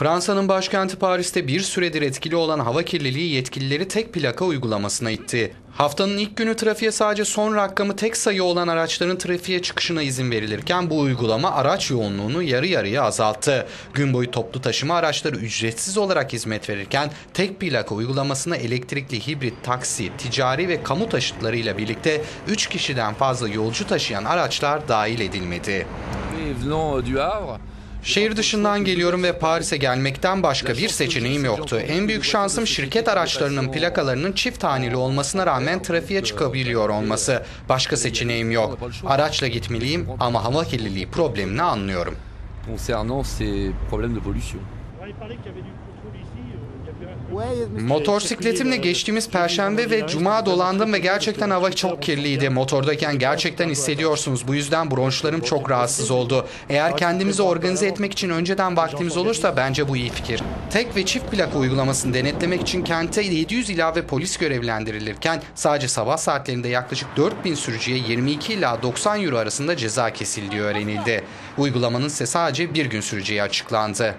Fransa'nın başkenti Paris'te bir süredir etkili olan hava kirliliği yetkilileri tek plaka uygulamasına itti. Haftanın ilk günü trafiğe sadece son rakamı tek sayı olan araçların trafiğe çıkışına izin verilirken bu uygulama araç yoğunluğunu yarı yarıya azalttı. Gün boyu toplu taşıma araçları ücretsiz olarak hizmet verirken tek plaka uygulamasına elektrikli hibrit taksi, ticari ve kamu taşıtlarıyla birlikte 3 kişiden fazla yolcu taşıyan araçlar dahil edilmedi. Şehir dışından geliyorum ve Paris'e gelmekten başka bir seçeneğim yoktu. En büyük şansım şirket araçlarının plakalarının çift haneli olmasına rağmen trafiğe çıkabiliyor olması. Başka seçeneğim yok. Araçla gitmeliyim ama hava kirliliği problemini anlıyorum. concernant ces problèmes de pollution. Motosikletimle geçtiğimiz perşembe ve cuma dolandım ve gerçekten hava çok kirliydi. Motordayken gerçekten hissediyorsunuz. Bu yüzden bronşlarım çok rahatsız oldu. Eğer kendimizi organize etmek için önceden vaktimiz olursa bence bu iyi fikir. Tek ve çift plaka uygulamasını denetlemek için kente 700 ilave polis görevlendirilirken sadece sabah saatlerinde yaklaşık 4000 sürücüye 22 ila 90 euro arasında ceza kesildiği öğrenildi. Uygulamanın ise sadece bir gün süreceği açıklandı.